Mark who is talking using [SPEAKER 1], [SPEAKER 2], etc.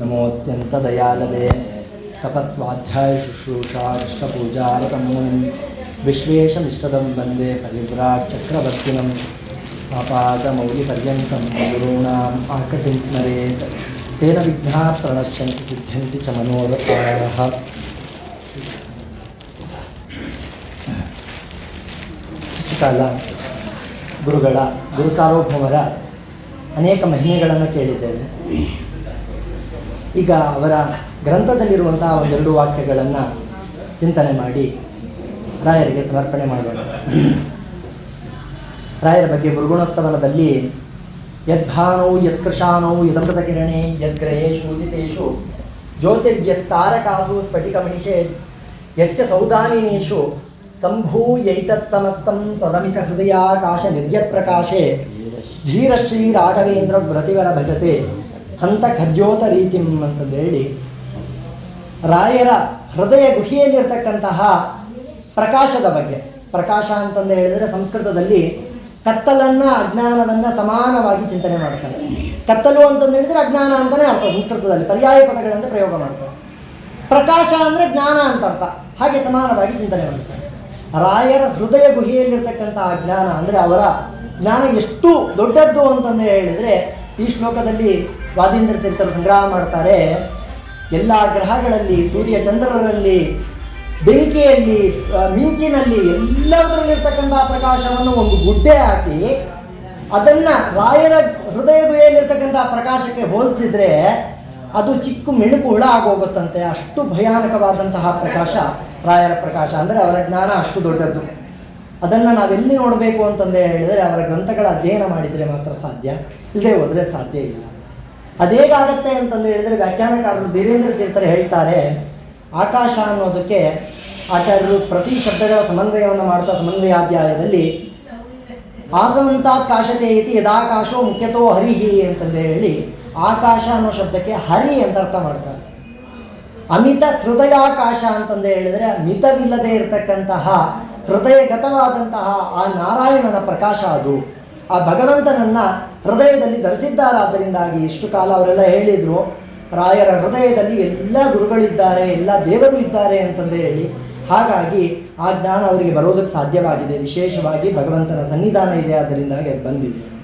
[SPEAKER 1] नमोऽत्यन्तदयालवे तपस्वाध्याय शुश्रूषा इष्टपूजारतं मुनिं विश्वेशमिष्टदं वन्दे परिव्राट् चक्रवर्तिनं पापादमौलिपर्यन्तं गुरूणाम् आकृतिं स्मरेत् तेन विघ्नाः प्रणश्यन्ति सिद्ध्यन्ति च मनोरथाः ಇಷ್ಟು ಕಾಲ ಗುರುಗಳ ಗುರು ಸಾರ್ವಭೌಮರ ಅನೇಕ ಮಹಿಮೆಗಳನ್ನು ಕೇಳಿದ್ದೇವೆ ಈಗ ಅವರ ಗ್ರಂಥದಲ್ಲಿರುವಂತಹ ಒಂದೆರಡು ವಾಕ್ಯಗಳನ್ನು ಚಿಂತನೆ ಮಾಡಿ ರಾಯರಿಗೆ ಸಮರ್ಪಣೆ ಮಾಡೋಣ. ರಾಯರ ಬಗ್ಗೆ ಗುರುಗುಣಸ್ತವನದಲ್ಲಿ ಯದ್ಭಾನೌ ಯತ್ಕೃಷಾನೌ ಯದಮೃತ ಕಿರಣಿ ಯದ್ಗ್ರಹೇಶು ಉದಿತೇಶು ಜ್ಯೋತಿರ್ಯತ್ತಾರಕಾಸು ಸ್ಫಟಿಕಮಣಿಷೆ ಯಚ್ಚ ಸೌದಾನಿನೇಷು ಸಂಭೂಯೈತತ್ ಸಮಸ್ತಂ ತದಮಿತ ಹೃದಯಾಕಾಶ ನಿರ್ಯತ್ ಪ್ರಕಾಶೆ ಧೀರಶ್ರೀ ರಾಘವೇಂದ್ರ ವ್ರತಿವರ ಭಜತೆ ಹಂತ ಖದ್ಯೋತ ರೀತಿ ಅಂತಂದು ಹೇಳಿ, ರಾಯರ ಹೃದಯ ಗುಹಿಯಲ್ಲಿರ್ತಕ್ಕಂತಹ ಪ್ರಕಾಶದ ಬಗ್ಗೆ, ಪ್ರಕಾಶ ಅಂತಂದು ಹೇಳಿದರೆ ಸಂಸ್ಕೃತದಲ್ಲಿ ಕತ್ತಲನ್ನ ಅಜ್ಞಾನವನ್ನ ಸಮಾನವಾಗಿ ಚಿಂತನೆ ಮಾಡ್ತಾರೆ. ಕತ್ತಲು ಅಂತಂದು ಹೇಳಿದ್ರೆ ಅಜ್ಞಾನ ಅಂತಲೇ ಅರ್ಥ, ಸಂಸ್ಕೃತದಲ್ಲಿ ಪರ್ಯಾಯ ಪದಗಳಂತ ಪ್ರಯೋಗ ಮಾಡ್ತಾರೆ. ಪ್ರಕಾಶ ಅಂದರೆ ಜ್ಞಾನ ಅಂತ ಅರ್ಥ, ಹಾಗೆ ಸಮಾನವಾಗಿ ಚಿಂತನೆ ಮಾಡ್ತಾರೆ. ರಾಯರ ಹೃದಯ ಗುಹೆಯಲ್ಲಿರ್ತಕ್ಕಂಥ ಜ್ಞಾನ ಅಂದರೆ ಅವರ ಜ್ಞಾನ ಎಷ್ಟು ದೊಡ್ಡದ್ದು ಅಂತಂದು ಹೇಳಿದರೆ ಈ ಶ್ಲೋಕದಲ್ಲಿ ವಾದೀಂದ್ರ ತೀರ್ಥರು ಸಂಗ್ರಹ ಮಾಡ್ತಾರೆ, ಎಲ್ಲ ಗ್ರಹಗಳಲ್ಲಿ ಸೂರ್ಯ ಚಂದ್ರರಲ್ಲಿ, ಬೆಂಕಿಯಲ್ಲಿ ಮಿಂಚಿನಲ್ಲಿ ಎಲ್ಲದರಲ್ಲಿರ್ತಕ್ಕಂತಹ ಪ್ರಕಾಶವನ್ನು ಒಂದು ಗುಡ್ಡೆ ಹಾಕಿ ಅದನ್ನು ರಾಯರ ಹೃದಯ ಗುಹೆಯಲ್ಲಿರ್ತಕ್ಕಂತಹ ಪ್ರಕಾಶಕ್ಕೆ ಹೋಲಿಸಿದ್ರೆ ಅದು ಚಿಕ್ಕ ಮಿಣುಕು ಹುಳ ಆಗೋಗುತ್ತಂತೆ. ಅಷ್ಟು ಭಯಾನಕವಾದಂತಹ ಪ್ರಕಾಶ ರಾಯರ ಪ್ರಕಾಶ. ಅಂದರೆ ಅವರ ಜ್ಞಾನ ಅಷ್ಟು ದೊಡ್ಡದ್ದು. ಅದನ್ನು ನಾವೆಲ್ಲಿ ನೋಡಬೇಕು ಅಂತಂದು ಹೇಳಿದರೆ ಅವರ ಗ್ರಂಥಗಳ ಅಧ್ಯಯನ ಮಾಡಿದರೆ ಮಾತ್ರ ಸಾಧ್ಯ. ಇಲ್ಲದೆ ಹೋದರೆ ಸಾಧ್ಯ ಇಲ್ಲ. ಅದೇಗಾಗತ್ತೆ ಅಂತಂದು ಹೇಳಿದರೆ ವ್ಯಾಖ್ಯಾನಕಾರರು ಧೀರೇಂದ್ರ ತೀರ್ಥರು ಹೇಳ್ತಾರೆ, ಆಕಾಶ ಅನ್ನೋದಕ್ಕೆ ಆಚಾರ್ಯರು ಪ್ರತಿ ಶಬ್ದಗಳ ಸಮನ್ವಯವನ್ನು ಮಾಡ್ತಾ ಸಮನ್ವಯಾಧ್ಯಾಯದಲ್ಲಿ, ಆಸವಂತಾತ್ ಕಾಶತೆ ಇತಿ ಯದಾಕಾಶೋ ಮುಖ್ಯತೋ ಹರಿಹಿ ಅಂತಂದು ಹೇಳಿ ಆಕಾಶ ಅನ್ನೋ ಶಬ್ದಕ್ಕೆ ಹರಿ ಅಂತ ಅರ್ಥ ಮಾಡ್ತಾರೆ. ಅಮಿತ ಹೃದಯಾಕಾಶ ಅಂತಂದು ಹೇಳಿದರೆ ಮಿತವಿಲ್ಲದೆ ಇರತಕ್ಕಂತಹ ಹೃದಯಗತವಾದಂತಹ ಆ ನಾರಾಯಣನ ಪ್ರಕಾಶ ಅದು. ಆ ಭಗವಂತನನ್ನ ಹೃದಯದಲ್ಲಿ ಧರಿಸಿದ್ದಾರಾದ್ದರಿಂದಾಗಿ ಎಷ್ಟು ಕಾಲ ಅವರೆಲ್ಲ ಹೇಳಿದರು, ರಾಯರ ಹೃದಯದಲ್ಲಿ ಎಲ್ಲ ಗುರುಗಳಿದ್ದಾರೆ, ಎಲ್ಲ ದೇವರು ಇದ್ದಾರೆ ಅಂತಂದು ಹೇಳಿ. ಹಾಗಾಗಿ ಆ ಜ್ಞಾನ ಅವರಿಗೆ ಬರೋದಕ್ಕೆ ಸಾಧ್ಯವಾಗಿದೆ. ವಿಶೇಷವಾಗಿ ಭಗವಂತನ ಸನ್ನಿಧಾನ ಇದೆ ಆದ್ದರಿಂದಾಗಿ ಅದು ಬಂದಿದೆ.